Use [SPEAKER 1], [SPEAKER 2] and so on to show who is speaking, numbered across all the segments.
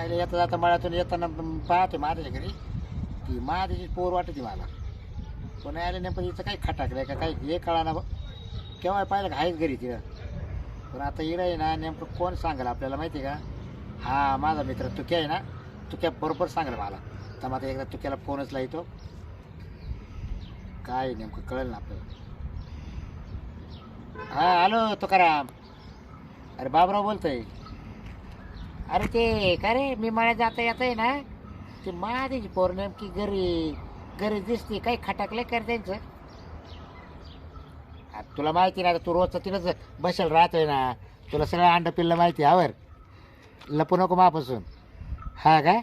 [SPEAKER 1] आईला येता जाता मळ्यातून येताना पाहते माझ्याच्या घरी. ती माझ्याची पोर वाटते मला. पण आले नेमकं तिचं काही खटाकलंय का? काही हे कळा ना केव्हा पाहिलं का आहेच घरी तिथं? पण आता इडं आहे ना नेमकं कोण सांगेल आपल्याला माहिती आहे का? हा माझा मित्र तुक्या आहे ना तुक्या बरोबर सांगेल मला. तर मग आता एकदा तुक्याला फोनच लावतो. काय नेमकं कळेल ना आपल्याला. हा हॅलो तुकाराम. अरे बाबराव बोलतोय. अरे ते का रे मी मळ्यात जाता येत आहे ना ते माझी पोर नेमकी घरी घरी दिसते काही खटाकले कर त्यांचं. आ, तुला माहिती ना तू रोजचं तिथंच बसेल राहतोय ना तुला सगळं अंड पिल्लं माहिती आहे, आवर लपू नको मापासून. हा काय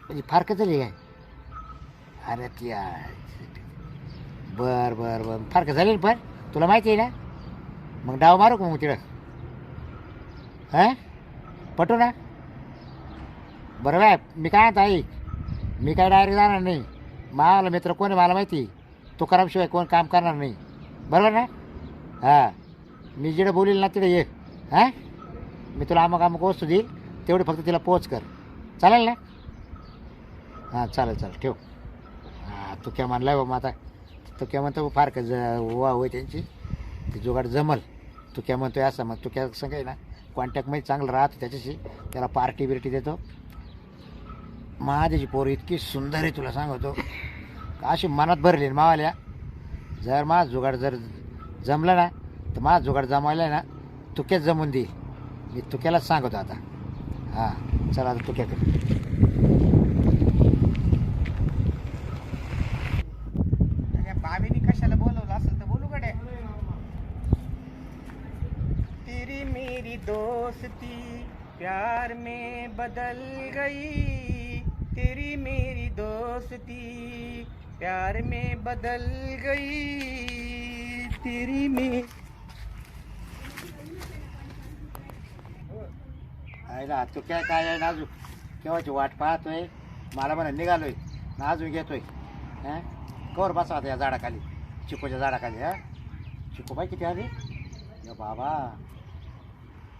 [SPEAKER 1] म्हणजे फारकं झाली काय? अरे ती बर बर बर. बर फारकं झाली ना पण? तुला माहिती आहे ना? मग डाव मारू का मग तिकडं हां? पटू ना. बरं आहे मी काय आता ऐक मी काय डायरेक्ट जाणार नाही. मला मित्र कोण आहे मला माहिती? तुकारामशिवाय कोण काम करणार नाही. बरोबर ना? हां. मी जिकडे बोलील ना तिकडे ये. हां? मी तुला अमुक अमुक वस्तू देईल तेवढी फक्त तिला पोच कर. चालेल ना? हां चालेल चालेल. ठेव. हां तू काय म्हणलाय बाबा आता. तू काय म्हणतो फार का ज वा होय त्यांची ती जुगाड जमल. तू काय म्हणतोय असं मग तू काय सांगाय ना. कॉन्टॅक्टमध्ये चांगलं राहतो त्याच्याशी. त्याला पार्टी बिर्टी देतो. महादेची पोर इतकी सुंदर आहे तुला सांगतो. अशी मनात भरली ना मावाल्या. जर मा जुगाड जर जमलं ना तर मा जुगाड जमायला ना तुक्याच जमून दे मी तुक्यालाच सांगतो आता. हां चला आता तुक्याकडे
[SPEAKER 2] त्या बाबीनी कशाला बोलवलं असेल तर बोलू कडे तेरी मेरी दोस्ती प्यार में बदल गई। तेरी मेरी दोस्ती प्यार में बदल गई। तेरी में
[SPEAKER 1] आयला तू काय काय आहे? नाजू केव्हाची वाट पाहतोय? मला म्हणा निघालोय. नाजूक घेतोय. हां? कवर बसा आता या झाडाखाली. चिकूच्या झाडाखाली हा? चिकू बाई किती आली? बाबा.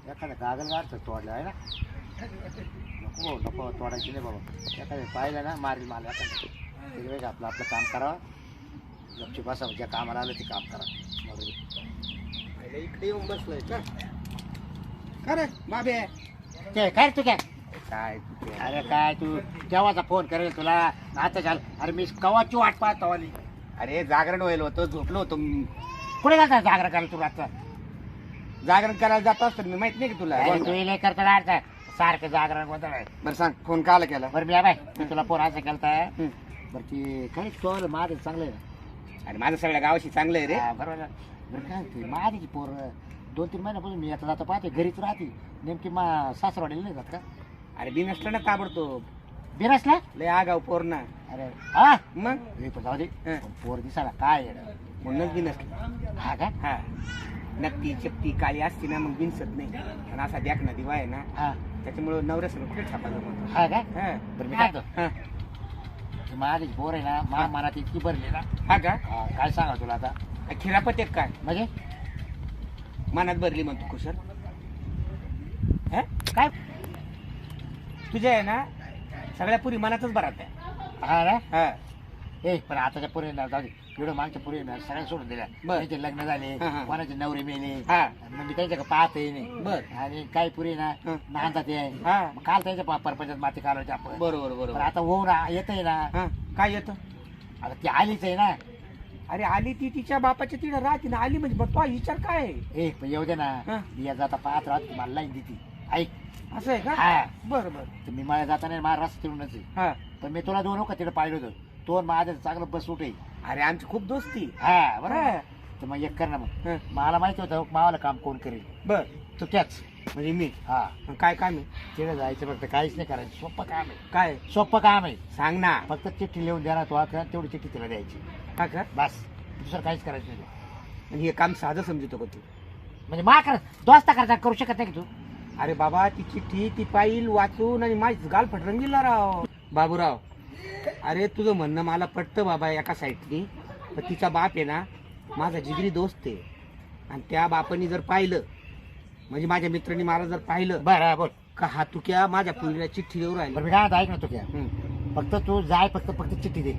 [SPEAKER 1] एखाद्या कागल गाडचं तोडलं आहे ना? नको भाऊ, नको तोडायची नाही बाबा. एखाद्या पाहिलं ना मारील मला एखादं ते वेळ आपलं आपलं काम करावं. गपची बसा ज्या कामाला आलं ते काम करा. मरू दे.
[SPEAKER 2] इकडे येऊन बसलोय. का का रे बाबे?
[SPEAKER 1] ते काय तू काय
[SPEAKER 2] काय
[SPEAKER 1] अरे काय तू? केव्हाचा फोन करेल तुला. आता चाल. अरे मी कवाची वाट पाहतो
[SPEAKER 2] अरे जागरण व्हायला होतं झोपलो होतो.
[SPEAKER 1] कुठे जाता जागरण करायला तुला आता
[SPEAKER 2] जागरण करायला जात असतो मी माहीत नाही की तुला?
[SPEAKER 1] अरे तू नाही करता ना आता. सारखं जागरण गोंधळ आहे
[SPEAKER 2] बरं सांग फोन काला केला?
[SPEAKER 1] बरं मी बाय मी तुला फोन असं केलता.
[SPEAKER 2] हं.
[SPEAKER 1] बरं ती काय चोर माझं चांगलं आहे. ना
[SPEAKER 2] अरे माझं सगळ्या गावाशी चांगलं आहे रे.
[SPEAKER 1] हा, बरोबर. आहे. बरं काय ते माझी पोर दोन तीन महिन्यापासून मी आता जाता पाहते घरीच राहते. नेमकी मा सासरवाडीला नाही जात का?
[SPEAKER 2] अरे बिनसलं ना ताबडतोब.
[SPEAKER 1] बिनसला
[SPEAKER 2] लय आगाव पोर ना.
[SPEAKER 1] अरे हा?
[SPEAKER 2] मग?
[SPEAKER 1] मी पण जाऊ दे.
[SPEAKER 2] हं.
[SPEAKER 1] पोर दिसायला काय आहे
[SPEAKER 2] म्हणूनच बिनसलं
[SPEAKER 1] हा का?
[SPEAKER 2] हा. नक्की चपटी काळी असती ना मग बिनसत नाही. आणि असा द्याक ना दिवा आहे ना
[SPEAKER 1] हा.
[SPEAKER 2] त्याच्यामुळं नवऱ्यासमोर कुठे छापा जमतो
[SPEAKER 1] हा का?
[SPEAKER 2] हा.
[SPEAKER 1] बरं मी काय म्हणतो,
[SPEAKER 2] हा.
[SPEAKER 1] ती माझी पोर आहे ना मा मनात इतकी भरली ना.
[SPEAKER 2] हा का?
[SPEAKER 1] हा, काय सांगा तुला आता?
[SPEAKER 2] खिरापत एक काय?
[SPEAKER 1] म्हणजे?
[SPEAKER 2] मनात भरली म्हणतो कुशल. हा?
[SPEAKER 1] काय?
[SPEAKER 2] तुझ्या आहे ना सगळ्या पुरी मनातच भरात आहे.
[SPEAKER 1] हा ना?
[SPEAKER 2] हा.
[SPEAKER 1] ए पण आताच्या पुरी ना जाऊ दे. एवढं मागच्या ना सगळ्या सोडून दिल्या.
[SPEAKER 2] बरं.
[SPEAKER 1] त्यांचे लग्न झाले
[SPEAKER 2] हा, हा.
[SPEAKER 1] कोणाचे नवरे मेले.
[SPEAKER 2] हा.
[SPEAKER 1] म्हणजे त्यांच्या पाहत नाही
[SPEAKER 2] बर.
[SPEAKER 1] आणि काही पुरी ना
[SPEAKER 2] हं.
[SPEAKER 1] नांदतात आहे.
[SPEAKER 2] हा.
[SPEAKER 1] मग काल त्यांच्या पा- परपंचात माती कालवायची आपण.
[SPEAKER 2] बरोबर
[SPEAKER 1] पण
[SPEAKER 2] बरोबर
[SPEAKER 1] आता होऊन येत आहे ना.
[SPEAKER 2] हा. काय येतं?
[SPEAKER 1] आता ती आलीच आहे ना.
[SPEAKER 2] अरे आली ती तिच्या बापाच्या तिला राहते ना. आली म्हणजे बघ तो विचार काय आहे?
[SPEAKER 1] ए पण येऊ दे ना. बिया जाता पाहत राहत मला लाईन देते. ऐक.
[SPEAKER 2] असं आहे का?
[SPEAKER 1] हा.
[SPEAKER 2] बर बर.
[SPEAKER 1] तर मी मला जाताना माझा रस्ता तिरूनच आहे.
[SPEAKER 2] हा.
[SPEAKER 1] पण मी तुला दोन का तिकडे पाहिलं होतं. तो आणि माझं चांगलं बस उठे.
[SPEAKER 2] अरे आमची खूप दोस्ती.
[SPEAKER 1] हा बरोबर.
[SPEAKER 2] हा.
[SPEAKER 1] तर मग एक कर ना मग.
[SPEAKER 2] हा.
[SPEAKER 1] मला माहिती होतं मावाला काम कोण करेल?
[SPEAKER 2] बर.
[SPEAKER 1] तू त्याच.
[SPEAKER 2] म्हणजे मी.
[SPEAKER 1] हा.
[SPEAKER 2] मग काय काम आहे?
[SPEAKER 1] तिकडे जायचं फक्त काहीच नाही करायचं. सोपं काम आहे.
[SPEAKER 2] काय?
[SPEAKER 1] सोपं काम आहे.
[SPEAKER 2] सांग ना.
[SPEAKER 1] फक्त चिठ्ठी लिहून देणार तू आता तेवढी चिठ्ठी तिला द्यायची.
[SPEAKER 2] का का?
[SPEAKER 1] बस. दुसरं काहीच करायचं नाही.
[SPEAKER 2] आणि हे काम साधं समजतो का तू?
[SPEAKER 1] म्हणजे मा कर दोस्ता करता करू शकत नाही का तू?
[SPEAKER 2] अरे बाबा ती चिठ्ठी ती पाहिल वाचून आणि माझी गाल फटरंग गेला राव. बाबूराव अरे तुझं म्हणणं मला पटतं बाबा एका साईडनी. पण तिचा बाप आहे ना माझा जिगरी दोस्त आहे. आणि त्या बापानी जर पाहिलं म्हणजे माझ्या मित्रांनी मला जर पाहिलं
[SPEAKER 1] बरं बोल.
[SPEAKER 2] का हा तुक्या माझ्या पुरीला चिठ्ठी देऊ राहिला?
[SPEAKER 1] बरं मी काय म्हणतो, ऐक ना तू क्या. फक्त तू जाय फक्त फक्त चिठ्ठी दे.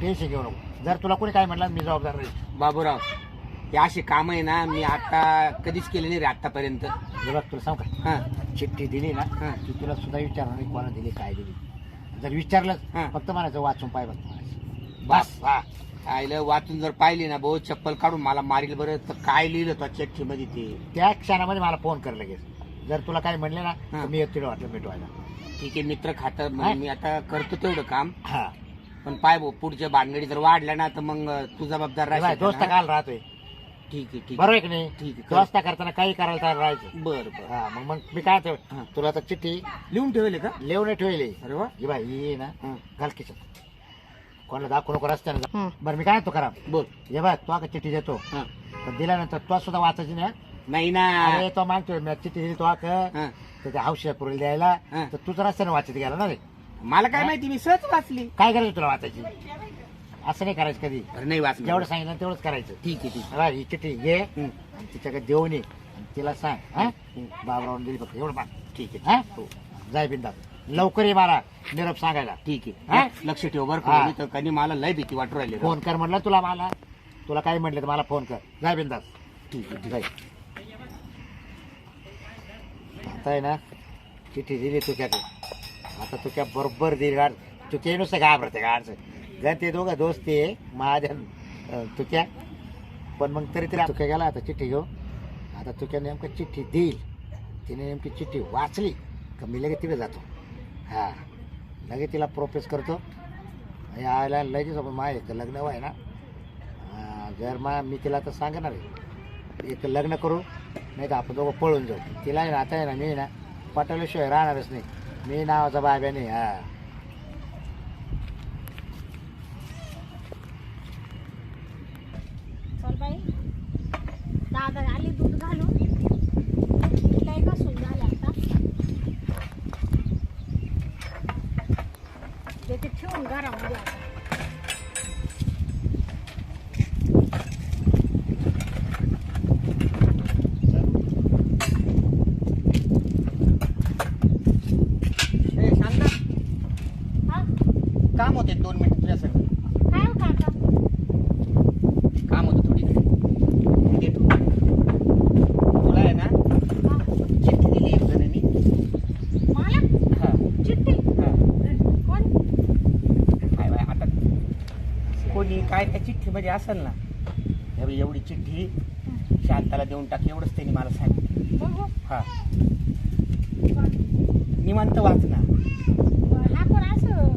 [SPEAKER 1] टेन्शन घेऊ नको. जर तुला कोणी काय म्हणलं मी जबाबदार नाही
[SPEAKER 2] बाबूराव हे असे काम आहे ना मी आता कधीच केले नाही रे आतापर्यंत
[SPEAKER 1] हे बघ तुला सांग का?
[SPEAKER 2] हा.
[SPEAKER 1] चिठ्ठी दिली ना
[SPEAKER 2] हा.
[SPEAKER 1] ती तुला सुद्धा विचारणार नाही कोणा दिली काय दिली. जर विचारलं. फक्त म्हणायचं वाचून पाय बघ म्हणायचं. बस हा
[SPEAKER 2] आईला वाचून जर पाहिली ना भाऊ चप्पल काढून मला मारील बरं तर काय लिहिलं तो चिठ्ठी मध्ये ते
[SPEAKER 1] त्या क्षणामध्ये मला फोन कर लगेच जर तुला काय म्हणले ना
[SPEAKER 2] हा.
[SPEAKER 1] तर मी तुला वाटलं भेटवायला
[SPEAKER 2] ठीक आहे मित्र खातं? म्हणजे मी आता करतो तेवढं काम
[SPEAKER 1] हा
[SPEAKER 2] पण पाय भाऊ पुढच्या भानगडी जर वाढल्या ना तर मग तू जबाबदार राहशील
[SPEAKER 1] दोस्त? काल राहतोय
[SPEAKER 2] ठीक आहे ठीक
[SPEAKER 1] बरोबर
[SPEAKER 2] आहे
[SPEAKER 1] की नाही?
[SPEAKER 2] ठीक आहे.
[SPEAKER 1] दोस्ता करताना काही करायला तयार राहायचं.
[SPEAKER 2] बरं बरं.
[SPEAKER 1] हा मग मग मी काय
[SPEAKER 2] हा.
[SPEAKER 1] म्हणतो तुला आता चिठ्ठी
[SPEAKER 2] लिहून ठेवले का?
[SPEAKER 1] लिहून ठेवली.
[SPEAKER 2] अरे वा.
[SPEAKER 1] ही बाई ही ना.
[SPEAKER 2] हं.
[SPEAKER 1] घाल खिशात. कोणाला दाखवू नको रस्त्याने. जा.
[SPEAKER 2] हं.
[SPEAKER 1] बरं मी काय म्हणतो करा
[SPEAKER 2] बोल.
[SPEAKER 1] हे बघ तो आता चिठ्ठी देतो.
[SPEAKER 2] हा.
[SPEAKER 1] पण दिल्यानंतर तो सुद्धा वाचायची ना
[SPEAKER 2] नाही ना.
[SPEAKER 1] अरे तो मागतोय मी चिठ्ठी दिली तो का
[SPEAKER 2] हा.
[SPEAKER 1] त्याच्या हौशी पुरेल द्यायला.
[SPEAKER 2] हा.
[SPEAKER 1] तर तुझं रस्त्याने वाचत गेला ना रे?
[SPEAKER 2] मला काय माहिती मी सहज वाचली.
[SPEAKER 1] काय करायचं तुला वाचायची? असं नाही करायचं कधी.
[SPEAKER 2] अरे नाही वाचली.
[SPEAKER 1] जेवढं सांगितलं तेवढंच करायचं.
[SPEAKER 2] ठीक आहे ठीक
[SPEAKER 1] बघा, ही चिठ्ठी घे.
[SPEAKER 2] आहे हं.
[SPEAKER 1] आणि तिच्याकडे देऊन ये. आणि तिला सांग हा? बाबरावून दिली फक्त. एवढं मान ठीक आहे. हा? जाय बिंदात लवकर ये मला निरोप सांगायला.
[SPEAKER 2] ठीक
[SPEAKER 1] हा?
[SPEAKER 2] आहे लक्ष ठेव बरं
[SPEAKER 1] हा.
[SPEAKER 2] का तर कधी मला लय भीती वाटू राहिली राव.
[SPEAKER 1] फोन कर म्हटलं तुला मला. तुला काय म्हटलं तर मला फोन कर. जाय बिंदास
[SPEAKER 2] ठीक आहे
[SPEAKER 1] जाय. आता आहे ना चिठ्ठी दिली तुझ्याकडे. आता तुझ्या बरोबर दिली गाड तुझ्या नुसतं घाबरते गाडचं कारण ते दोघं दोस्त ते महाजन तुक्या. पण मग तरी तरी तुक्या गेला आता चिठ्ठी घेऊ आता तुझ्या नेमकं चिठ्ठी देईल. तिने नेमकी चिठ्ठी वाचली का मी लगेच तिकडे जातो. हा. लगेच तिला प्रोपेस करतो. यायला लगेच माझ्या एक लग्न व्हाय ना. जर मा मी तिला तर सांगणार आहे. एक लग्न करू नाही तर आपण दोघं पळून जाऊ. तिला ना आता आहे ना मी ना पटवल्याशिवाय राहणारच नाही. मी नावाचा बाब्या नाही हा
[SPEAKER 3] चल बाई दादा आली दूध घालून लय कसून झालं आता त्याचे ठेवून घरामध्ये आता.
[SPEAKER 2] ए, शांता
[SPEAKER 3] हा
[SPEAKER 2] काम होते दोन मिनिट तुझ्या सगळं
[SPEAKER 3] काय हो काका
[SPEAKER 2] काम होतं थोडी दे तू. तुला आहे ना
[SPEAKER 3] हा.
[SPEAKER 2] चिठ्ठी दिली एक जणांनी
[SPEAKER 3] मला
[SPEAKER 2] हा
[SPEAKER 3] चिठ्ठी
[SPEAKER 2] हा
[SPEAKER 3] कोण
[SPEAKER 2] काय बाय आता कोणी काय त्या चिठ्ठीमध्ये असेल ना एवढी चिठ्ठी शांताला देऊन टाक एवढंच त्यांनी मला सांगितलं. हा. निवांत वाच ना
[SPEAKER 3] हा पण असं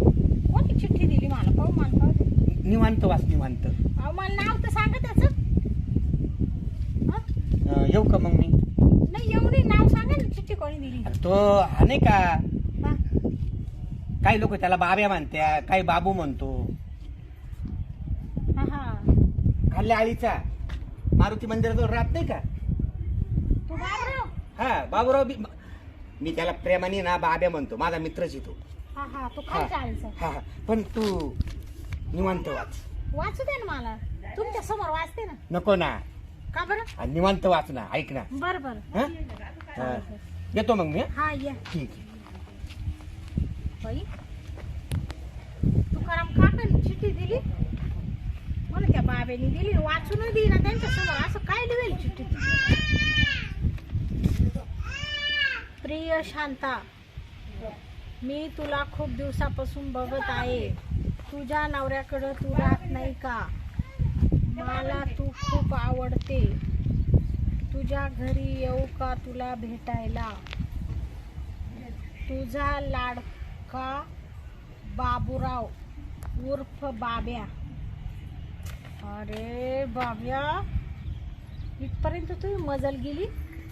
[SPEAKER 3] कोणी चिठ्ठी दिली मला? पाहू मला पाहू.
[SPEAKER 2] निवांत वाच निवांत.
[SPEAKER 3] अहो मला नाव तर सांगा त्याचं. हा?
[SPEAKER 2] अं, येऊ का मग मी?
[SPEAKER 3] नाही एवढी नाव सांगा ना चिठ्ठी कोणी दिली?
[SPEAKER 2] तो हा नाही का? काही लोक त्याला बाब्या म्हणत्या काही बाबू म्हणतो
[SPEAKER 3] हा हा
[SPEAKER 2] खाल्ल्या आळीचा मारुती मंदिराजवळ राहत नाही का?
[SPEAKER 3] तू बाबराव
[SPEAKER 2] हा बाबूराव बी मी त्याला प्रेमाने ना बाब्या म्हणतो माझा मित्रच येतो
[SPEAKER 3] हा हा तू
[SPEAKER 2] हा हा पण तू निवांत वाच.
[SPEAKER 3] वाचू दे ना मला. तुमच्यासमोर वाचते ना.
[SPEAKER 2] नको ना.
[SPEAKER 3] का बरं?
[SPEAKER 2] हा, निवांत वाच ना ऐक ना.
[SPEAKER 3] बर बर.
[SPEAKER 2] हा? हा. येतो मग मी हा?
[SPEAKER 3] हा या.
[SPEAKER 2] ठीक आहे.
[SPEAKER 3] बाई तुकाराम काकांनी चिठ्ठी दिली? मला त्या बाबांनी दिली वाचून दिली ना त्यांच्यासमोर. असं काय लिहिल चिठ्ठी प्रिय शांता मी तुला खूप दिवसापासून बघत आहे. तुझ्या नवऱ्याकडं तू राहत नाही का? मला तू खूप आवडते. तुझ्या घरी येऊ का तुला भेटायला? तुझा लाडका बाबूराव उर्फ बाब्या. अरे बाब्या इथपर्यंत तुझी मजल गेली?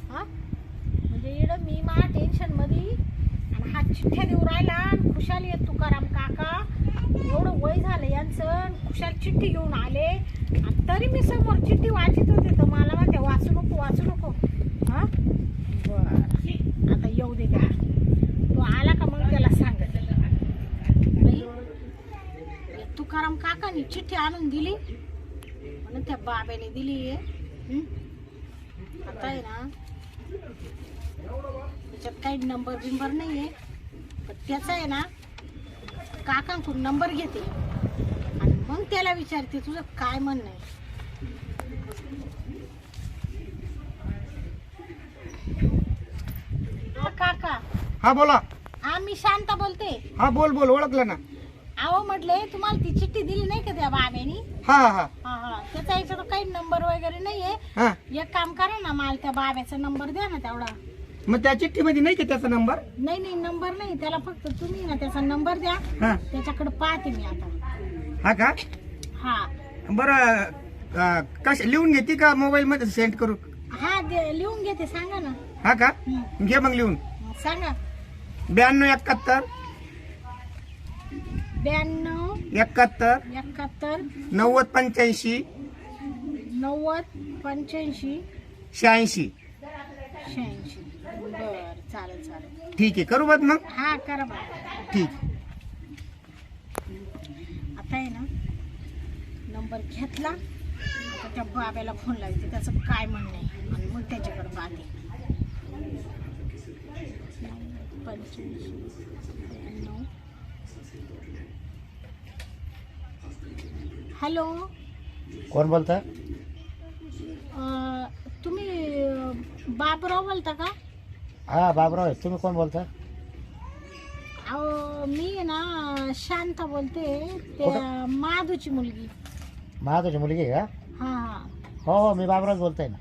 [SPEAKER 3] हा? म्हणजे इकडं मी मा टेन्शनमध्ये आणि हा चिठ्ठ्या देऊ राहिला आणि खुशाल येत तुकाराम काका. एवढं वय झालं यांचं खुशाल चिठ्ठी घेऊन आले. आणि तरी मी समोर चिठ्ठी वाचित होते तर मला म्हणते वाचू नको वाचू नको. हा? बरं. आता येऊ दे का? तो आला का मग त्याला सांगत तुकाराम काकानी चिठ्ठी आणून दिली. म्हणून त्या बाब्याने दिली आहे आता आहे ना त्याच्यात काही नंबर बिंबर नाही आहे पण त्याचा आहे ना काकांकडून नंबर घेते आणि मग त्याला विचारते तुझं काय म्हणणं आहे? हा, काका
[SPEAKER 2] हा बोला.
[SPEAKER 3] हा मी शांता बोलते.
[SPEAKER 2] हा बोल बोल ओळखलं ना.
[SPEAKER 3] अहो म्हटले तुम्हाला ती चिठ्ठी दिली नाही का त्या बाब्यानी?
[SPEAKER 2] हा हा.
[SPEAKER 3] हा हा. त्याचा याच्यात काही नंबर वगैरे नाहीये.
[SPEAKER 2] हा.
[SPEAKER 3] एक काम करा ना मला त्या बाब्याचा नंबर द्या ना तेवढा.
[SPEAKER 2] मग त्या चिठ्ठीमध्ये नाही का त्याचा नंबर
[SPEAKER 3] नाही नाही नंबर नाही. त्याला फक्त तुम्ही ना त्याचा नंबर द्या.
[SPEAKER 2] हा.
[SPEAKER 3] त्याच्याकडे पाहते मी आता.
[SPEAKER 2] हा का?
[SPEAKER 3] हा.
[SPEAKER 2] बरं कश लिहून घेते का मोबाईल मध्ये सेंड करू?
[SPEAKER 3] हा दे- लिहून घेते सांगा ना.
[SPEAKER 2] हा का? घे मग लिहून.
[SPEAKER 3] सांगा.
[SPEAKER 2] ब्याण्णव एकाहत्तर.
[SPEAKER 3] ब्याण्णव
[SPEAKER 2] एकाहत्तर.
[SPEAKER 3] एकाहत्तर.
[SPEAKER 2] नव्वद पंच्याऐंशी.
[SPEAKER 3] नव्वद पंच्याऐंशी
[SPEAKER 2] शहाऐंशी.
[SPEAKER 3] शहाऐंशी. बर चालेल चालेल.
[SPEAKER 2] ठीक आहे करू बघ मग
[SPEAKER 3] हा करा बा
[SPEAKER 2] ठीक.
[SPEAKER 3] आता आहे ना नंबर घेतला. आता त्या बाब्याला फोन लावते त्याचं काय म्हणणं आहे? आणि मग त्याच्याकडे पाहते. पंच्याऐंशी ब्याण्णव हॅलो?
[SPEAKER 1] कोण बोलतं
[SPEAKER 3] अं, तुम्ही अं, बाबराव बोलता का?
[SPEAKER 1] हा बाबराव. तुम्ही कोण बोलता?
[SPEAKER 3] अहो मी आहे ना शांता बोलते. त्या माधूची मुलगी.
[SPEAKER 1] महाराजाची मुलगी आहे का?
[SPEAKER 3] हा. हा
[SPEAKER 1] हो हो मी बाबराव बोलतोय ना.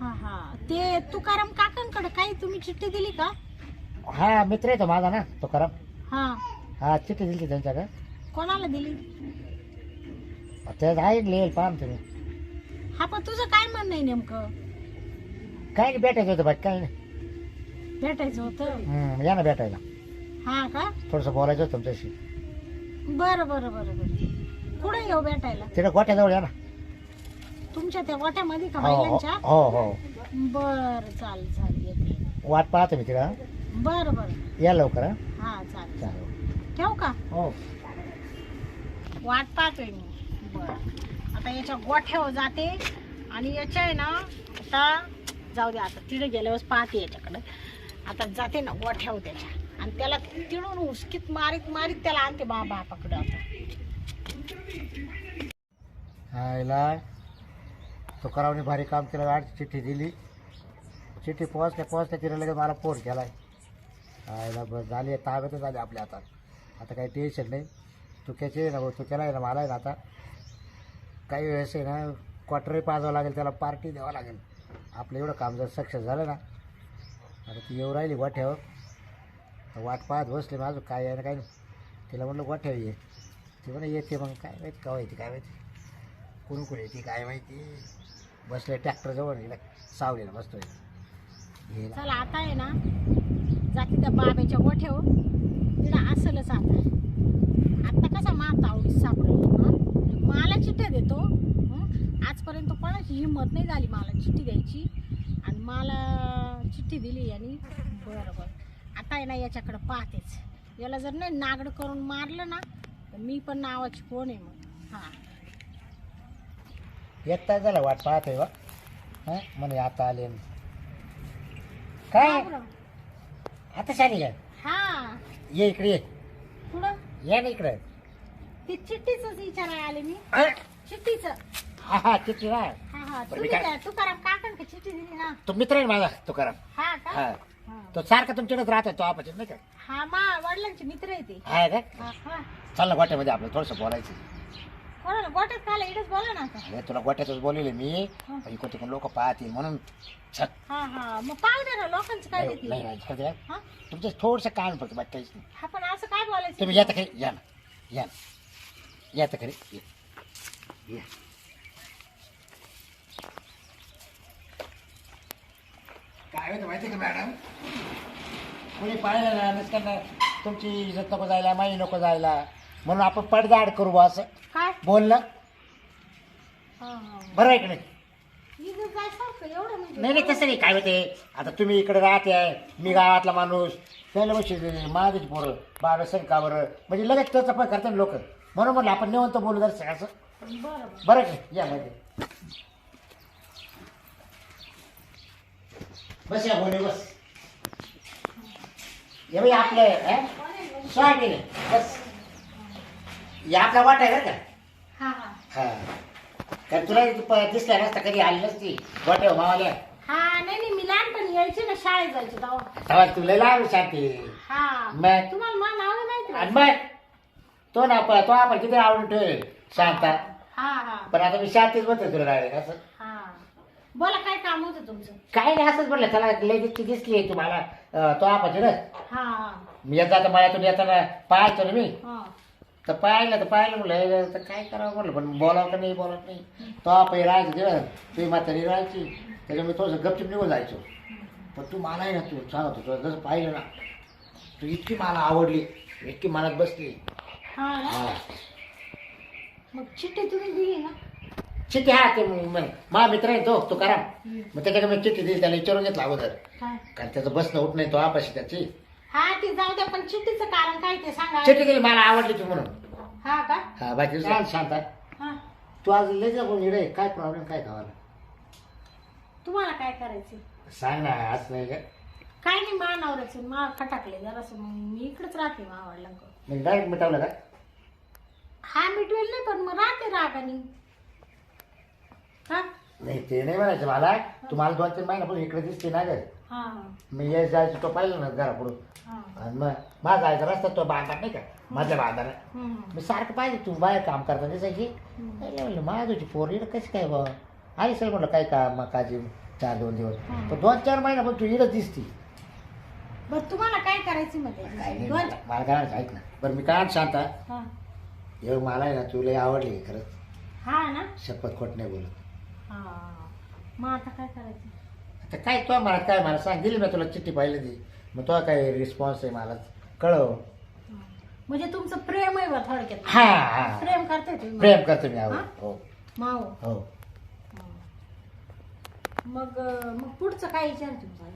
[SPEAKER 3] हा हा. ते तुकाराम काकांकडे काही तुम्ही चिठ्ठी दिली का?
[SPEAKER 1] हा मित्र आहे तो माझा ना तो करा
[SPEAKER 3] हा.
[SPEAKER 1] हा चिठ्ठी दिली त्यांच्याकडे
[SPEAKER 3] कोणाला दिली?
[SPEAKER 1] त्यात आहे लिहिल पाहा ना तुम्ही.
[SPEAKER 3] हा पण तुझं काय म्हणणं आहे नेमकं?
[SPEAKER 1] काय नाही भेटायचं होतं बाकी काय नाही.
[SPEAKER 3] भेटायचं होतं?
[SPEAKER 1] हम्म, या ना भेटायला.
[SPEAKER 3] हा का?
[SPEAKER 1] थोडंसं बोलायचं होतं तुमच्याशी.
[SPEAKER 3] बरं बरं बरं बरं. कुठे येऊ भेटायला?
[SPEAKER 1] तिकडे गोठ्याजवळ या ना.
[SPEAKER 3] तुमच्या त्या गोठ्यामध्ये का
[SPEAKER 1] हो हो हो हो.
[SPEAKER 3] बरं चालेल येते.
[SPEAKER 1] वाट पाहतो मी तिकडं.
[SPEAKER 3] बरं बरं.
[SPEAKER 1] या लवकर हा.
[SPEAKER 3] हा चालेल.
[SPEAKER 1] चालेल.
[SPEAKER 3] ठेवू का?
[SPEAKER 1] हो.
[SPEAKER 3] वाट पाहतोय मी. बरं. आता याच्या गोठ्यावर जाते आणि याच्या आहे ना आता जाऊ दे आता तिथे गेल्यावर पाहते याच्याकडे. आता जाते ना गोठ्याव त्याच्या. आणि त्याला तिळून उस्कीत मारीत मारीत त्याला आणते बा बापाकडे आता.
[SPEAKER 1] हायला तो भारी काम केलं गाड चिठ्ठी दिली. चिठ्ठी पोहोचल्या पोहोचल्या तिला लगेच मला फोन केला आहे बस झाली ताब्यातच झाली आपल्या हातात. आता काही टेन्शन नाही. तू ना भाऊ, तुक्याला आहे ना मला आहे ना आता. काही वेळेस आहे ना क्वार्टरही पाजावं लागेल त्याला पार्टी द्यावं लागेल. आपलं एवढं काम जर सक्सेस झालं ना आता ती येऊ राहिली गोठ्यावर. तर वाट पाहत बसले माझं काय आहे ना काय नाही. तिला म्हटलं गोठ्यावर ये. ती म्हणा येते मग. काय माहिती का माहिती काय माहिती. कोण कोण येते काय माहिती. बसले ट्रॅक्टरजवळ हिला सावलीला बसतोय. हिला
[SPEAKER 3] चला आता आहे ना जाते त्या बाब्याच्या गोठ्याव तिला असलच आता आता कसा माता आवडी सापडेल मला चिठ्ठ्या देतो. आजपर्यंत कोणाची हिंमत नाही झाली मला चिठ्ठी द्यायची आणि मला चिठ्ठी दिली यांनी. बरं बरं. आता आहे ना याच्याकडं पाहतेच. याला जर नाही नागड करून मारलं ना तर मी पण नावाची कोण आहे मग? हां.
[SPEAKER 1] एक तास झाला वाट पाहतोय बा. हां? म्हणे आता आले. काय?
[SPEAKER 3] बापरं.
[SPEAKER 1] आता काय?
[SPEAKER 3] हां.
[SPEAKER 1] ये इकडे ये.
[SPEAKER 3] पुढं
[SPEAKER 1] ये ना इकडे.
[SPEAKER 3] ते चिठ्ठीच विचारायला आले मी.
[SPEAKER 1] अरे,
[SPEAKER 3] चिठ्ठीचं.
[SPEAKER 1] हा हा चिठ्ठी ना
[SPEAKER 3] हा हा
[SPEAKER 1] बरं, मी
[SPEAKER 3] तुम्ही
[SPEAKER 1] काय-
[SPEAKER 3] काय तुकाराम काकांकडे चिठ्ठी दिली ना.
[SPEAKER 1] तो मित्र आहे माझा तो करा
[SPEAKER 3] हा. का.
[SPEAKER 1] तो सारखा तुमच्याकडेच राहतोय तो आपण नाही का?
[SPEAKER 3] हा मा वडिलांचे मित्र आहे ते.
[SPEAKER 1] आहे का?
[SPEAKER 3] हा हा.
[SPEAKER 1] चल ना गोठ्यामध्ये आपलं थोडंसं बोलायचं.
[SPEAKER 3] कोणाला गोट्यात खायला इकडेच बोला ना आता.
[SPEAKER 1] अरे तुला गोठ्यातच बोलले मी.
[SPEAKER 3] हा.
[SPEAKER 1] इकडे तिकडून लोक पाहतील म्हणून. चल
[SPEAKER 3] हा हा. मग पाहुणे ना लोकांचं काय
[SPEAKER 1] नाही नाही,
[SPEAKER 3] देते
[SPEAKER 1] नाही, इकडे ये.
[SPEAKER 3] हा?
[SPEAKER 1] तुमचं थोडंसं काम फक्त बाकी काहीच नाही.
[SPEAKER 3] हा पण असं काय बोलायचं?
[SPEAKER 1] तुम्ही या तर खरी या ना. या ना. या तर खरी या. या. काय होतं माहिती का मॅडम? कोणी पाहिलं ना नुसतं ना तुमची इज्जत नको जायला माई नको जायला. म्हणून आपण पडदाड करू बुवा असं.
[SPEAKER 3] काय?
[SPEAKER 1] बोललं
[SPEAKER 3] हा हा.
[SPEAKER 1] बरं आहे की नाही?
[SPEAKER 3] इथं जायसारखं एवढं म्हणजे
[SPEAKER 1] नाही नाही तसं नाही. काय होते? आता तुम्ही इकडे राहते आहे मी गावातला माणूस. त्याला बशी माझीच पोरं बाबा सर का बरं? म्हणजे लगेच त्याचं पण करतात लोक. म्हणून म्हटलं आपण निवंत बोलू जर असं.
[SPEAKER 3] बरं बरं.
[SPEAKER 1] बरं की या मध्ये. बस या बोले बस. हे बाई आपलं हं? आहे. बस. हे आपला वाट आहे बरं का?
[SPEAKER 3] हा हा.
[SPEAKER 1] हा. कारण तुला प- दिसल्या नसता कधी आली नसती. वाटे मावाल्या.
[SPEAKER 3] हा नाही नाही मी लहानपणी यायची ना शाळेत जायची तेव्हा.
[SPEAKER 1] तेव्हा तुला लाव शांती.
[SPEAKER 3] हा.
[SPEAKER 1] मग?
[SPEAKER 3] तुम्हाला मला नाव नाही
[SPEAKER 1] आणि? मग? तो ना प- तो आपण किती आवडून ठेवेल? शांता.
[SPEAKER 3] हा हा.
[SPEAKER 1] पण आता मी शांतीच म्हणतो तुला डायरेक्ट असं.
[SPEAKER 3] बोला काय काम होतं तुमचं?
[SPEAKER 1] काय नाही असंच म्हटलं चला लगेच ती दिसली तुम्हाला. अं, तो आपण ना?
[SPEAKER 3] हा
[SPEAKER 1] मी येत जाता मळ्यातून येताना पाहायचो ना मी.
[SPEAKER 3] हा.
[SPEAKER 1] तर पाहिलं तर पाहिलं म्हणलं तर काय करावं? म्हणलं पण बोलावं का नाही बोलत नाही? तो आपण राहायचं दिवस तुझी म्हातारी राहायची. त्याच्यामुळे थोडंसं गपचिप निघून जायचो. पण तू मला आहे ना तू सांगत होतो जसं पाहिलं ना तू इतकी मला आवडली इतकी मनात बसली.
[SPEAKER 3] हा ना?
[SPEAKER 1] हा.
[SPEAKER 3] मग चिठ्ठी तुम्ही दिली ना?
[SPEAKER 1] चिठ्ठी हा ते म- मित्र आहे तो तो करा मग त्याच्याकडे मी चिठ्ठी दिली त्याला विचारून घेतला अगोदर.
[SPEAKER 3] काय?
[SPEAKER 1] कारण त्याचं बसणं उठ नाही तो आपाशी त्याची.
[SPEAKER 3] हा ती जाऊ द्या पण चिठ्ठीचं कारण काय ते सांगा
[SPEAKER 1] चिठ्ठी दिली मला आवडली तू म्हणून.
[SPEAKER 3] हा का?
[SPEAKER 1] हा बाकी काय शांत आहे.
[SPEAKER 3] हा.
[SPEAKER 1] तू आज लय बोल इकडे काय प्रॉब्लेम काय खावाला
[SPEAKER 3] तुम्हाला काय करायचं
[SPEAKER 1] सांग ना आज नाही का?
[SPEAKER 3] काय नाही मा नवऱ्याचं मा खटाकले जरासं. मग मी इकडेच राहते मा वडिलांकडे
[SPEAKER 1] मी डायरेक्ट मिटवलं का?
[SPEAKER 3] हा मिटवेल नाही पण मग राहते रागाने.
[SPEAKER 1] नाही ते नाही म्हणायचं मला. तुम्हाला दोन तीन महिन्यापासून इकडे दिसते ना ग.
[SPEAKER 3] हा
[SPEAKER 1] मी ये जायचं तो पाहिलं ना घरापुढं.
[SPEAKER 3] हा.
[SPEAKER 1] आणि मग माझा जायचा रस्ता तो बांधा नाही का? मधल्या बांधारा
[SPEAKER 3] हम्म.
[SPEAKER 1] मी सारखं पाहिजे तू बाहेर काम करता दिसायची. म्हणलं माझ तुझी पोर इकडं कशी काय बा? आली सर म्हटलं काय काम मग काजी चार दोन दिवस.
[SPEAKER 3] हं.
[SPEAKER 1] पण दोन चार महिना पण तू इकडं दिसती.
[SPEAKER 3] बरं तुम्हाला काय करायचं
[SPEAKER 1] काय नाही
[SPEAKER 3] दोन
[SPEAKER 1] मला मला काय म्हणायचं, ऐक ना. बरं मी काय शांत.
[SPEAKER 3] हा.
[SPEAKER 1] हे मला आहे ना तुला आवडली खरंच.
[SPEAKER 3] हा ना.
[SPEAKER 1] शपथ खोट नाही बोलत.
[SPEAKER 3] हा मग आता काय करायचं?
[SPEAKER 1] आता काय तो मला काय मला सांग दिली मी तुला चिठ्ठी पाहिली ती मग तो काय रिस्पॉन्स आहे मला कळव.
[SPEAKER 3] म्हणजे तुमचं प्रेम आहे बा थोडक्यात.
[SPEAKER 1] हा हा.
[SPEAKER 3] प्रेम करते तुम्ही.
[SPEAKER 1] प्रेम करतो मी आवड
[SPEAKER 3] हा?
[SPEAKER 1] हो.
[SPEAKER 3] माव.
[SPEAKER 1] हो.
[SPEAKER 3] मग अं, मग पुढचं काय विचार तुमचा?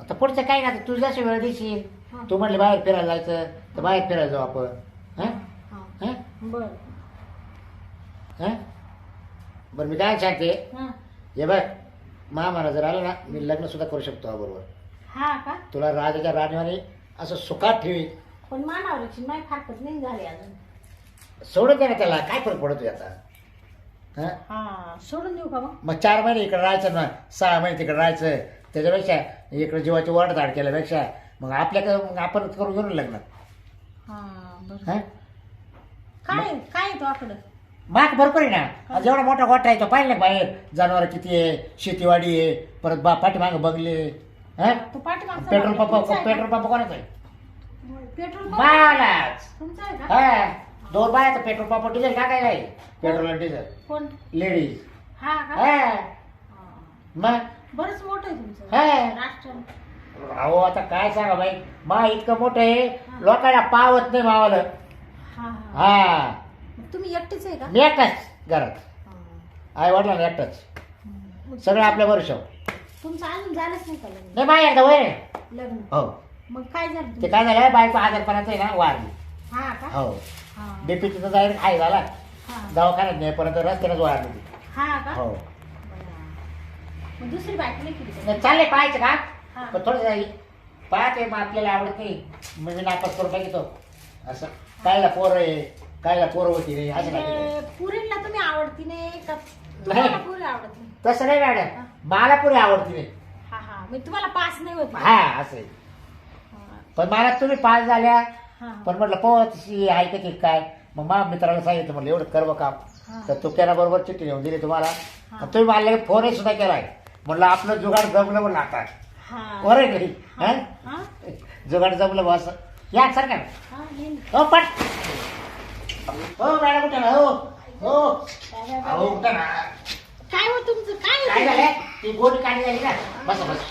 [SPEAKER 1] आता पुढचं काय ना तू जशी वेळ देशील
[SPEAKER 3] हा.
[SPEAKER 1] तू म्हटले बाहेर फिरायला जायचं तर बाहेर फिरायला जाऊ आपण. हं?
[SPEAKER 3] हा.
[SPEAKER 1] हं?
[SPEAKER 3] बर.
[SPEAKER 1] हं? बरं मी काय सांगते?
[SPEAKER 3] हा.
[SPEAKER 1] हे बघ महामारा जर आला ना मी लग्न सुद्धा करू शकतो बरोबर
[SPEAKER 3] हा का?
[SPEAKER 1] तुला राजाच्या राणीवाने असं सुखात ठेवी
[SPEAKER 3] पण मानावरची माय फारकत नाही झाली अजून.
[SPEAKER 1] सोडून दे ना त्याला काय फरक पडतो आता? हं?
[SPEAKER 3] हा सोडून देऊ का मग?
[SPEAKER 1] मग चार महिने इकडे राहायचं ना सहा महिने तिकडे राहायचं त्याच्यापेक्षा इकडे जीवाची वाढ केल्यापेक्षा मग आपल्याकडे मग आपण करून घेऊन लग्न.
[SPEAKER 3] हा बर.
[SPEAKER 1] हं?
[SPEAKER 3] काय काय तो आकडं
[SPEAKER 1] माग भरपूर आहे ना. आज एवढा मोठा गोठा आहे तो पाहिलं ना बाहेर. जनावर किती आहे शेतीवाडी आहे परत बा पाठीमाग बंगले हं?
[SPEAKER 3] तो पाठीमागचा
[SPEAKER 1] पेट्रोल पंप
[SPEAKER 3] तुमचा आहे
[SPEAKER 1] पेट्रोल पंप कोणाचा आहे?
[SPEAKER 3] पेट्रोल पंप
[SPEAKER 1] मालाच.
[SPEAKER 3] तुमचा आहे का?
[SPEAKER 1] हा. दोन बायाचा पेट्रोल पंप डिझेल टाकायला आहे. पेट्रोल आणि डिझेल.
[SPEAKER 3] कोण?
[SPEAKER 1] लेडीज.
[SPEAKER 3] हा का?
[SPEAKER 1] हा.
[SPEAKER 3] हा.
[SPEAKER 1] मग?
[SPEAKER 3] बरंच मोठं आहे तुमचं.
[SPEAKER 1] हा.
[SPEAKER 3] राष्ट्र.
[SPEAKER 1] अहो आता काय सांगा बाई? मा इतकं मोठं आहे लोकांना पावत नाही मावाला
[SPEAKER 3] हा हा.
[SPEAKER 1] हा.
[SPEAKER 3] मग तुम्ही एकटेच आहे का?
[SPEAKER 1] मी एकटाच घरात.
[SPEAKER 3] हा.
[SPEAKER 1] आई वडिलांना एकटाच.
[SPEAKER 3] मग
[SPEAKER 1] सगळं आपल्या वर्ष
[SPEAKER 3] तुमचं अजून झालंच नाही का लग्न?
[SPEAKER 1] नाही बाई एकदा वय
[SPEAKER 3] लग्न.
[SPEAKER 1] हो.
[SPEAKER 3] मग काय झालं
[SPEAKER 1] ते
[SPEAKER 3] तुमचं?
[SPEAKER 1] काय झालं बायको आजारपणाचं आहे ना वारली.
[SPEAKER 3] हा का?
[SPEAKER 1] हो.
[SPEAKER 3] हा.
[SPEAKER 1] बीपी तिथं जाईल खाय झाला.
[SPEAKER 3] हा.
[SPEAKER 1] दवाखान्यात नाही परत रस्त्यानंच वारली ती.
[SPEAKER 3] हा का?
[SPEAKER 1] हो.
[SPEAKER 3] बरं. मग दुसरी बायको नाही केली का?
[SPEAKER 1] नाही, चाललंय पाहायचं का?
[SPEAKER 3] हा.
[SPEAKER 1] पण थोडं जाईल पाहते मग आपल्याला आवडत. नाही मग मी नापास करून असं. कायला पोरं आहे. कायला पोरं होती नाही असं नाही
[SPEAKER 3] म्हणजे पुरीला तुम्ही आवडती नाही का? तुम्हाला पुरी आवडत. नाही
[SPEAKER 1] तसं नाही मॅडम. मला पुरी आवडती नाही.
[SPEAKER 3] हा हा. मी तुम्हाला पास नाही होत.
[SPEAKER 1] हा असं आहे. पण मला तुम्ही पास झाल्या.
[SPEAKER 3] हा.
[SPEAKER 1] पण म्हटलं पोह तशी ऐकायची काय? मग मा मित्राला सांगितलं म्हटलं एवढं कर बा काम. तर तू त्याला बरोबर चिठ्ठी घेऊन दिली तुम्हाला.
[SPEAKER 3] हा.
[SPEAKER 1] आणि तुम्ही मला लगेच फोनही सुद्धा केलाय म्हटलं आपलं जुगाड जमलं म्हणलं आता.
[SPEAKER 3] हा.
[SPEAKER 1] बरं आहे घरी.
[SPEAKER 3] हा.
[SPEAKER 1] हा?
[SPEAKER 3] हा?
[SPEAKER 1] जुगाड जमलं बस या सर का?
[SPEAKER 3] हा नाही.
[SPEAKER 1] हो पण हो मॅडम उठा ना हो हो.
[SPEAKER 3] काय
[SPEAKER 1] अहो उठा ना
[SPEAKER 3] काय हो तुमचं? काय
[SPEAKER 1] काय? झालंय? ती गोडी काढली झाली ना. बस बस.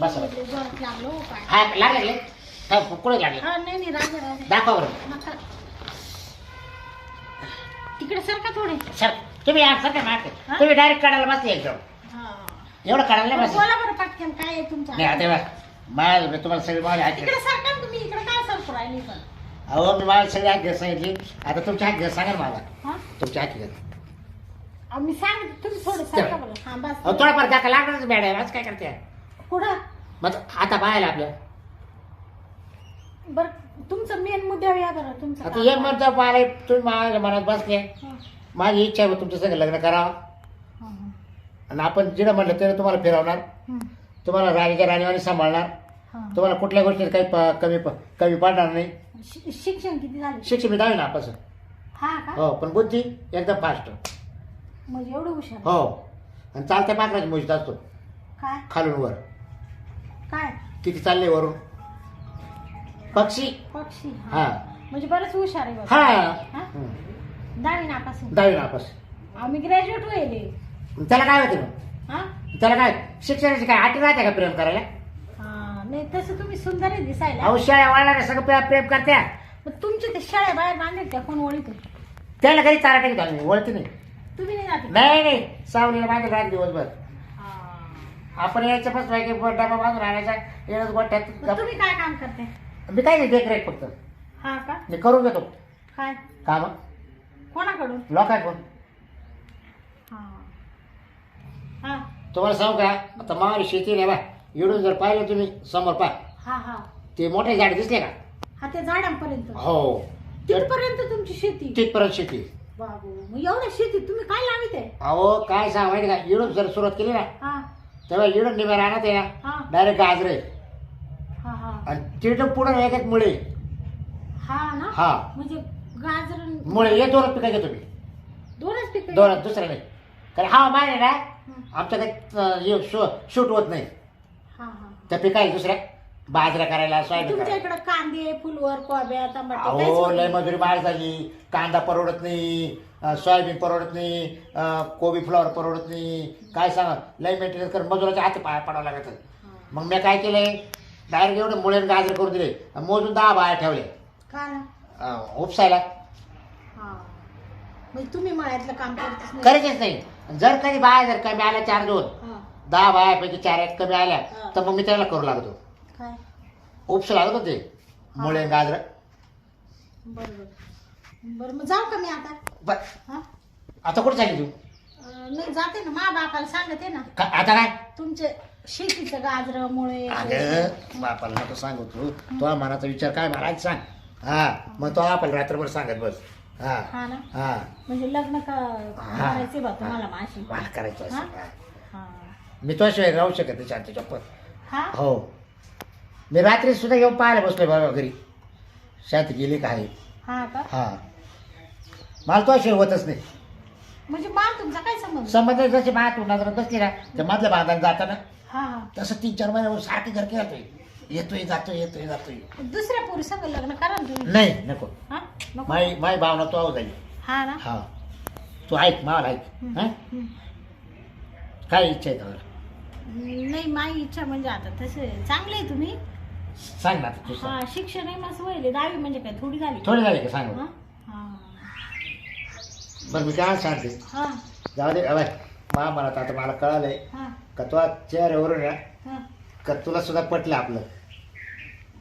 [SPEAKER 1] बस बस.
[SPEAKER 3] लागलो हो
[SPEAKER 1] लागले कुठे लागले?
[SPEAKER 3] हा नाही नाही राजा राजा.
[SPEAKER 1] दाखवा बरं.
[SPEAKER 3] नका. तिकडे सरका थोडे?
[SPEAKER 1] सर तुम्ही या सर
[SPEAKER 3] हा?
[SPEAKER 1] तुम्ही डायरेक्ट काढायला बसले एकदम.
[SPEAKER 3] हा.
[SPEAKER 1] एवढं काढायला नाही बसले.
[SPEAKER 3] बोला बरं पटकन काय आहे तुमचं?
[SPEAKER 1] नाही आता बघ, माझ मी तुम्हाला सगळी माझी हात
[SPEAKER 3] तिकडे सरका ना तुम्ही? इकडे काय सरकू राहिली पण
[SPEAKER 1] अहो मी माझी सगळी हात घेत सांगितली. आता तुमच्या हात घेत सांगा ना मला.
[SPEAKER 3] हा?
[SPEAKER 1] तुमच्या हात घेत.
[SPEAKER 3] अहो, मी सांग तुम्ही थोडं सरका बरं. हा बस.
[SPEAKER 1] अहो थोडाफार लागणारच मॅडम. आज काय करते
[SPEAKER 3] कुठं?
[SPEAKER 1] मग आता पाहायला आपलं.
[SPEAKER 3] बर तुमचं मेन मुद्द्यावर या बरं तुमचं
[SPEAKER 1] आता
[SPEAKER 3] काम.
[SPEAKER 1] एक म्हणता मला तुम्ही माझ्या मनात बसले.
[SPEAKER 3] हा,
[SPEAKER 1] माझी इच्छा आहे बा तुमच्या सगळं लग्न करावं.
[SPEAKER 3] हा, हा.
[SPEAKER 1] आणि आपण जिडं म्हटलं त्याने तुम्हाला फिरवणार.
[SPEAKER 3] हं,
[SPEAKER 1] तुम्हाला राणीच्या राणीवाणी सांभाळणार.
[SPEAKER 3] हा.
[SPEAKER 1] तुम्हाला कुठल्या गोष्टीत काही प- कमी प- कमी पडणार नाही.
[SPEAKER 3] शि- शिक्षण किती झाले?
[SPEAKER 1] शिक्षण मी दहावी ना आपण
[SPEAKER 3] हा का?
[SPEAKER 1] हो पण बुद्धी एकदम फास्ट
[SPEAKER 3] म्हणजे एवढं हुशार?
[SPEAKER 1] हो. आणि चालत्या पाकराची मोजित असतो.
[SPEAKER 3] काय?
[SPEAKER 1] खालून वर.
[SPEAKER 3] काय?
[SPEAKER 1] किती चालले वरून? पक्षी.
[SPEAKER 3] पक्षी
[SPEAKER 1] हा.
[SPEAKER 3] म्हणजे बरंच हुशार आहे बाबा.
[SPEAKER 1] हा.
[SPEAKER 3] हा?
[SPEAKER 1] हं.
[SPEAKER 3] दहावी नापासून.
[SPEAKER 1] दहावी नापास.
[SPEAKER 3] आम्ही ग्रॅज्युएट होईल.
[SPEAKER 1] त्याला काय होते मग?
[SPEAKER 3] हा?
[SPEAKER 1] त्याला काय? शिक्षणाची काय आठी राहते का प्रेम करायला?
[SPEAKER 3] नाही तसं तुम्ही सुंदर आहे दिसायला.
[SPEAKER 1] अहो शाळा वाळणारे सगळं प्रे- प्रेम करत्या
[SPEAKER 3] मग तुमच्या ते शाळा बाहेर बांधले त्या कोण ओळीत
[SPEAKER 1] त्याला काही चारा टाकी आम्ही ओळखी नाही.
[SPEAKER 3] तुम्ही नाही जाते
[SPEAKER 1] नाही नाही. सावलीला बांधून राहत दिवसभर.
[SPEAKER 3] हा.
[SPEAKER 1] आपण यायचं फक्त डबा बांधून
[SPEAKER 3] मग तुम्ही काय काम करते?
[SPEAKER 1] मी काय नाही देखरेख फक्त.
[SPEAKER 3] हा का?
[SPEAKER 1] मी करून घेतो.
[SPEAKER 3] काय?
[SPEAKER 1] काम
[SPEAKER 3] कोणाकडून?
[SPEAKER 1] लोकांकडून.
[SPEAKER 3] हा. हा.
[SPEAKER 1] तुम्हाला सांगू का? आता मावाली शेती नाही बा. इडून जर पाहिलं तुम्ही समोर पा
[SPEAKER 3] हा हा.
[SPEAKER 1] ते मोठे झाड दिसले का?
[SPEAKER 3] हा ते झाडांपर्यंत.
[SPEAKER 1] हो.
[SPEAKER 3] तिथपर्यंत तुमची शेती?
[SPEAKER 1] तिथपर्यंत शेती.
[SPEAKER 3] बाबू मग एवढ्या शेती तुम्ही काय लावित आहे?
[SPEAKER 1] अहो काय सांग माहिती का? इडून जर सुरुवात केली ना
[SPEAKER 3] हा.
[SPEAKER 1] तेव्हा इडून निम्या राहणार आहे ना
[SPEAKER 3] हा.
[SPEAKER 1] डायरेक्ट गाजरे.
[SPEAKER 3] हा हा.
[SPEAKER 1] आणि तिथं पुढं एक एक मुळे.
[SPEAKER 3] हा ना?
[SPEAKER 1] हा.
[SPEAKER 3] म्हणजे गाजर
[SPEAKER 1] मुळे हे दोनच पिका घेतो मी.
[SPEAKER 3] दोनच पिक
[SPEAKER 1] दोन दुसरं नाही. कारण हा आहे ना आमच्याकडे शूट होत नाही. त्या पिकायला दुसऱ्या बाजरा करायला सोयाबीन
[SPEAKER 3] तुमच्या
[SPEAKER 1] करायला.
[SPEAKER 3] इकडे कांदे फुलवर कोब्या टमाटे काहीच
[SPEAKER 1] अहो
[SPEAKER 3] होत
[SPEAKER 1] लय
[SPEAKER 3] नाही.
[SPEAKER 1] मजुरी मार झाली. कांदा परवडत नाही अं, सोयाबीन परवडत नाही अं, कोबी फ्लॉवर परवडत नाही. काय सांगा? लय मेंटेनन्स कर मजुराच्या हाती पाय पडावं लागत.
[SPEAKER 3] हा.
[SPEAKER 1] मग मी काय केलंय? डायरेक्ट एवढे मुळे गाजर करून दिले. मोजून दहा बाया ठेवले
[SPEAKER 3] का ना?
[SPEAKER 1] अं, उपसायला.
[SPEAKER 3] हा. म्हणजे तुम्ही मळ्यातलं काम करतच नाही.
[SPEAKER 1] करायचेच नाही. जर कधी बाया जर कमी आल्या चार दोन
[SPEAKER 3] हा.
[SPEAKER 1] दहा बायापैकी चार एक कमी आल्या
[SPEAKER 3] हा.
[SPEAKER 1] तर मग मी त्याला करू लागतो.
[SPEAKER 3] काय?
[SPEAKER 1] उपस लागत होते मुळे गाजर.
[SPEAKER 3] बरं मग जाऊ का मी आता?
[SPEAKER 1] बर.
[SPEAKER 3] हा?
[SPEAKER 1] आता कुठे चालली तू?
[SPEAKER 3] अं, नाही जाते ना मा बापाला सांगते ना.
[SPEAKER 1] का- आता काय?
[SPEAKER 3] तुमचे शेतीचं गाजर मुळे
[SPEAKER 1] अगं बापाला नको सांगू तू. मनाचा विचार काय मला आज सांग. हा मग तो आपण रात्रभर सांगत बस. हा.
[SPEAKER 3] हा ना?
[SPEAKER 1] हा.
[SPEAKER 3] म्हणजे लग्न का
[SPEAKER 1] हा.
[SPEAKER 3] करायचे बा तुम्हाला माशी?
[SPEAKER 1] मला करायचं असं
[SPEAKER 3] हा?
[SPEAKER 1] हा. मी तुझ्याशिवाय राहू शकत नाही शांती चप्पल
[SPEAKER 3] हा?
[SPEAKER 1] हो. मी रात्री सुद्धा येऊन पाहायला बसलोय बाबा घरी. शांती गेली काय
[SPEAKER 3] हा का?
[SPEAKER 1] हा. मला तुझ्याशिवाय होतच नाही.
[SPEAKER 3] म्हणजे मान तुमचा काय संबंध?
[SPEAKER 1] संबंध जसे बात नजर बसली ना त्या मधल्या बांधाला जाताना.
[SPEAKER 3] हा. हा
[SPEAKER 1] तसं तीन चार महिने सारखे घर येतोय येतोय जातोय येतोय जातोय.
[SPEAKER 3] दुसऱ्या पुरुष संग लग्न करा ना तुम्ही.
[SPEAKER 1] नाही नको.
[SPEAKER 3] हा? नको?
[SPEAKER 1] माई माई भावना तू आऊ जाईल.
[SPEAKER 3] हा ना?
[SPEAKER 1] हा. तू ऐक मला ऐक. हा. काय इच्छा आहे तुला
[SPEAKER 3] नाही माझी इच्छा म्हणजे आता तसे. चांगले आहे तुम्ही?
[SPEAKER 1] सांग ना आता तू सांग
[SPEAKER 3] हा शिक्षण आहे मस्त होईल दहावी म्हणजे काय थोडी झाली.
[SPEAKER 1] थोडे झाले का? सांग
[SPEAKER 3] हा? हा.
[SPEAKER 1] बरं मी काय सांगते?
[SPEAKER 3] हा.
[SPEAKER 1] जाऊ दे अबाय मा मला आता मला कळालंय
[SPEAKER 3] हा.
[SPEAKER 1] का तुला चेहऱ्यावरून ना
[SPEAKER 3] हा.
[SPEAKER 1] का तुला सुद्धा पटलं आपलं?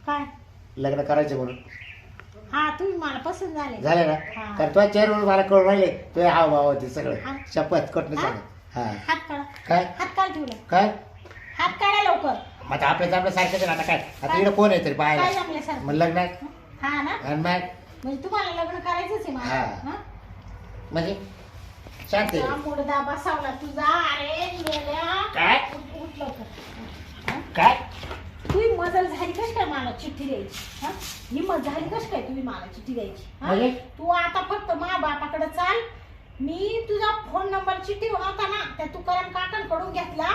[SPEAKER 3] काय?
[SPEAKER 1] लग्न करायचं म्हणून.
[SPEAKER 3] हा तुम्ही मला पसंत झाले.
[SPEAKER 1] झालं ना?
[SPEAKER 3] हा.
[SPEAKER 1] कारण तुझ्या चेहऱ्यावरून मला कळून राहिले तुझे हाव भाव होते
[SPEAKER 3] हा.
[SPEAKER 1] सगळं शपथ कट नाही
[SPEAKER 3] हा?
[SPEAKER 1] सांगत हा.
[SPEAKER 3] हात काढा.
[SPEAKER 1] काय?
[SPEAKER 3] हात काढ ठेवलं.
[SPEAKER 1] काय?
[SPEAKER 3] हात काढा लवकर.
[SPEAKER 1] मग आता आपल्या जमलं सारखंच आहे ना आता काय? आता? इकडे कोण आहे तरी
[SPEAKER 3] काय
[SPEAKER 1] पाहायला. मग लग्न
[SPEAKER 3] हा ना?
[SPEAKER 1] आणि मग
[SPEAKER 3] म्हणजे तुम्हाला लग्न करायचंच आहे मला.
[SPEAKER 1] हा.
[SPEAKER 3] हा?
[SPEAKER 1] म्हणजे? शांती
[SPEAKER 3] मुडदा बसावला तुझा. अरे मेल्या.
[SPEAKER 1] काय?
[SPEAKER 3] उठ उठ लवकर. हा?
[SPEAKER 1] काय?
[SPEAKER 3] तुझी मजल झाली कस काय मला चिठ्ठी द्यायची? हा? हिंमत झाली कस काय तुम्ही मला चिठ्ठी द्यायची? हा?
[SPEAKER 1] म्हणजे?
[SPEAKER 3] तू आता फक्त मा बापाकडे चाल. मी तुझा फोन नंबर चिठ्ठी होता ना त्या तुकाराम काकांकडून घेतला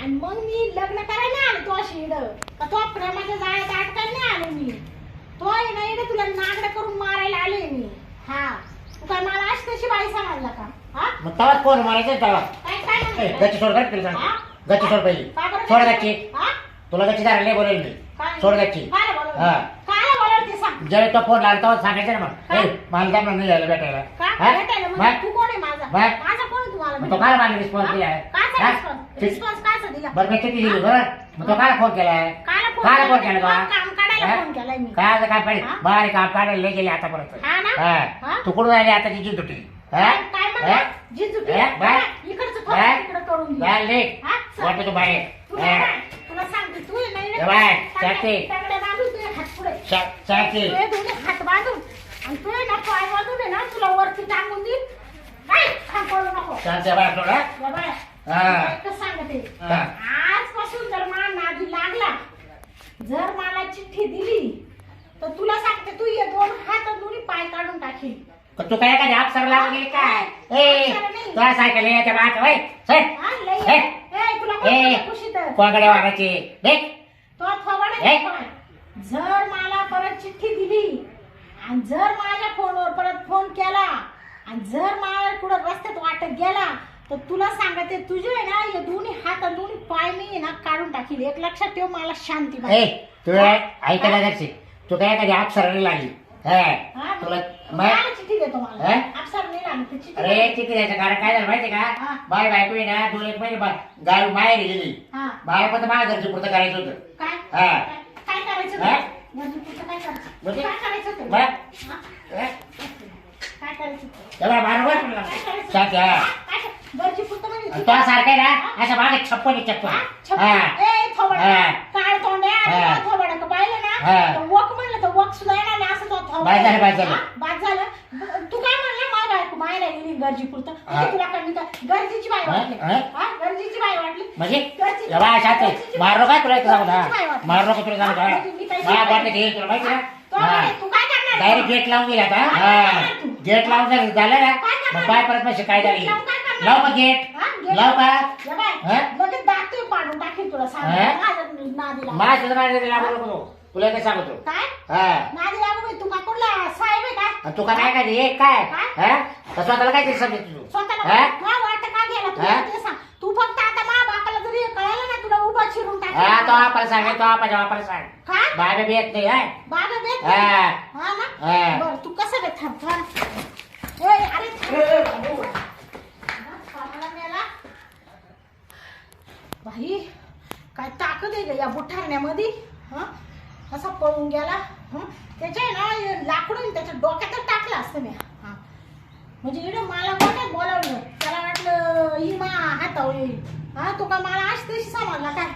[SPEAKER 3] आणि मग मी लग्न करायला आले तो अशी इड का तो प्रेमाच्या जाळ्यात अडकायला आले मी तो आहे ना इड तुला नागडं करून मारायला आले मी हा तू काय मला अशी कशी बाई सांगायला का हा
[SPEAKER 1] मग तवा कोण मारायचं तवा
[SPEAKER 3] काय काय
[SPEAKER 1] ए? गच्ची सोड
[SPEAKER 3] हा?
[SPEAKER 1] गच्ची सोड पहिली
[SPEAKER 3] का बरं
[SPEAKER 1] सोड? गच्ची
[SPEAKER 3] हा?
[SPEAKER 1] तुला गच्ची दाराला बोलेल मी
[SPEAKER 3] काय?
[SPEAKER 1] सोड गच्ची? हा.
[SPEAKER 3] बोलवलं ते
[SPEAKER 1] फोन लागला तेव्हा सांगायचं ना मग
[SPEAKER 3] काय?
[SPEAKER 1] ए, मला जमणार नाही यायला भेटायला
[SPEAKER 3] काय
[SPEAKER 1] हा?
[SPEAKER 3] भेटायला? म्हणजे तू कोण आहे माझा
[SPEAKER 1] मग?
[SPEAKER 3] माझा कोण आहे तुम्हाला
[SPEAKER 1] मग तो काय मला रिस्पॉन्स? दिलाय
[SPEAKER 3] दिला
[SPEAKER 1] बरं मी किती दिली बरं मग तो काय फोन केलाय
[SPEAKER 3] कायला फोन
[SPEAKER 1] काय फोन
[SPEAKER 3] केला?
[SPEAKER 1] केला
[SPEAKER 3] काम काढायला
[SPEAKER 1] हा?
[SPEAKER 3] फोन केलाय मी.
[SPEAKER 1] काय आता काय पाहिजे
[SPEAKER 3] हा?
[SPEAKER 1] बाहेर काम काढायला लय गेले आतापर्यंत
[SPEAKER 3] हा ना?
[SPEAKER 1] हा.
[SPEAKER 3] हा?
[SPEAKER 1] तू कुठून आली आता तिची तुटी तू
[SPEAKER 3] तू हात बांधून आणि तुझे ना पाय बांधून आहे ना तुला वरती टाकून देईल काय पडू नको.
[SPEAKER 1] हा.
[SPEAKER 3] सांगते. आजपासून जर मला नादी लागला जर मला चिठ्ठी दिली तर तुला सांगते तू ये दोन हात दोन्ही पाय काढून टाकील
[SPEAKER 1] तू काय एखादी अप्सर लावून गेली काय? ए. तुला सायकल याच्या बाट वय चल.
[SPEAKER 3] हा,
[SPEAKER 1] हे.
[SPEAKER 3] ए, तुला कोण
[SPEAKER 1] ए
[SPEAKER 3] म्हणलं खुशीत?
[SPEAKER 1] कोंगड्या वागायची. देख
[SPEAKER 3] तो थोबाड
[SPEAKER 1] हे.
[SPEAKER 3] जर मला परत चिठ्ठी दिली आणि जर माझ्या फोनवर परत फोन केला आणि जर मला कुठं रस्त्यात वाटत गेला तर तुला सांगते तुझे आहे ना हे दोन्ही हात आणि दोन्ही पाय मी आहे ना काढून टाकील. एक लक्षात ठेव मला शांती
[SPEAKER 1] ए
[SPEAKER 3] पाहिजे.
[SPEAKER 1] तू ऐकायला तू काय एखादी अप्सराला लागली?
[SPEAKER 3] हा,
[SPEAKER 1] हा तुला मग
[SPEAKER 3] मला चिठ्ठी देतो मला
[SPEAKER 1] हे?
[SPEAKER 3] अप्सर नाही लागली तर चिठ्ठी
[SPEAKER 1] अरे. किती द्यायचं कारण काय झालं माहिती
[SPEAKER 3] हा.
[SPEAKER 1] का बाय बायको आहे ना दोन एक महिने बा- गावी माहेर गेली
[SPEAKER 3] हा
[SPEAKER 1] बाहेर पण माझ्या घरची पुरतं करायचं होतं
[SPEAKER 3] काय
[SPEAKER 1] हा.
[SPEAKER 3] काय काय करायचं
[SPEAKER 1] हा?
[SPEAKER 3] होतं? गरजूपुरतं काय करायचं
[SPEAKER 1] म्हणजे?
[SPEAKER 3] काय करायचं होतं?
[SPEAKER 1] बरं.
[SPEAKER 3] हा?
[SPEAKER 1] ए,
[SPEAKER 3] काय करायचं होतं?
[SPEAKER 1] तेवढा बरोबर
[SPEAKER 3] काय करायचं?
[SPEAKER 1] चालते हा
[SPEAKER 3] काय कर- गरजूपुरतं म्हणजे
[SPEAKER 1] आणि तो सारखं आहे ना छप्पन आहे,
[SPEAKER 3] हा?
[SPEAKER 1] छप्पन
[SPEAKER 3] छप-
[SPEAKER 1] हा
[SPEAKER 3] ए, थोबाड.
[SPEAKER 1] हा.
[SPEAKER 3] काळ तोंड्या आणि
[SPEAKER 1] हा.
[SPEAKER 3] तो थोबाड का पाहिलं ना. तर वक म्हणलं तर वक सुद्धा येणार नाही असं तो थोबाड.
[SPEAKER 1] बाद झालं, बाद झालं.
[SPEAKER 3] हा? बाद झालं ब- तू काय म्हणला माय बायको मायला गेली गरजीपुरतं
[SPEAKER 1] हा.
[SPEAKER 3] म्हणजे तुला काय मी काय गरजेची बाई
[SPEAKER 1] हा?
[SPEAKER 3] वाटली
[SPEAKER 1] हा?
[SPEAKER 3] हा? गरजेची बाई वाटली
[SPEAKER 1] म्हणजे
[SPEAKER 3] गरजेची-
[SPEAKER 1] या बाय शाते
[SPEAKER 3] गरजेची-
[SPEAKER 1] मारो काय तुला
[SPEAKER 3] गरजेची बाई वाटली.
[SPEAKER 1] का तुला
[SPEAKER 3] हा? म्हणजे मी
[SPEAKER 1] का
[SPEAKER 3] काही
[SPEAKER 1] मला
[SPEAKER 3] शिकायला-
[SPEAKER 1] वाटलं घे तुला माहिती
[SPEAKER 3] तो
[SPEAKER 1] ना
[SPEAKER 3] म्हणे, तू काय करणार
[SPEAKER 1] डायरेक्ट गेट लावून गेला आता
[SPEAKER 3] काय
[SPEAKER 1] हा
[SPEAKER 3] करणार तू?
[SPEAKER 1] गेट लावून जर झालं ना
[SPEAKER 3] काय करणार?
[SPEAKER 1] मग पाय परत पैसे काय झाली
[SPEAKER 3] लावून काय करणार?
[SPEAKER 1] लाव मग गेट
[SPEAKER 3] हा?
[SPEAKER 1] लाव का
[SPEAKER 3] या बाय,
[SPEAKER 1] हा?
[SPEAKER 3] लगेच दात पाडून टाकेल तुला सांग
[SPEAKER 1] हा?
[SPEAKER 3] माझ्या नादी लागू.
[SPEAKER 1] माझ्या लागू नको तू. तुला काय सांगतो
[SPEAKER 3] काय
[SPEAKER 1] हा
[SPEAKER 3] नादी लागू बाई, तू काय कुठला साहेब आहे का
[SPEAKER 1] आणि तू का काय काय हे काय? हा का स्वतःला काय तरी समजत तू
[SPEAKER 3] स्वतःला
[SPEAKER 1] हा?
[SPEAKER 3] तुला वाटतं का गेला तू
[SPEAKER 1] हा?
[SPEAKER 3] ते सांग तू फक्त आता मा बापाला जरी कळालं ना तुला उभा टाकेल.
[SPEAKER 1] हा तो आपण सांग तो आपण आपण सांग
[SPEAKER 3] काय
[SPEAKER 1] बाबा बी येत नाही हा
[SPEAKER 3] बाबा बेत
[SPEAKER 1] हा.
[SPEAKER 3] हा ना
[SPEAKER 1] हा.
[SPEAKER 3] बरं तू कसं बेत थांब अरे थांब. बाई काय ताकद आहे ग या बुठारण्यामध्ये हा? असा पळून गेला. हं? त्याच्या ना लाकडून त्याच्या डोक्यातच टाकलं असतं मी. हां. म्हणजे इकडं मला वाटत बोलावलं? त्याला वाटलं ही मा हातावली हा? तो का मला आज तशी समजला काय?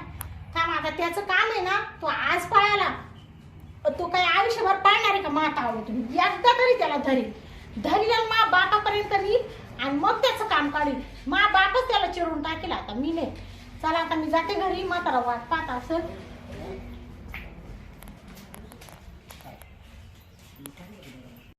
[SPEAKER 3] थांब आता त्याचं काम आहे ना तो आज पळाला. तो काय आयुष्यभर पाळणार आहे का मातावर तुम्ही? एकदा तरी त्याला धरी. धरी आणि मा बापापर्यंत नेईल आणि मग त्याचं काम काढील मा बापच त्याला चिरून टाकेल आता मी नाही. चला आता मी जाते घरी म्हातारा वाट पाहत असेल.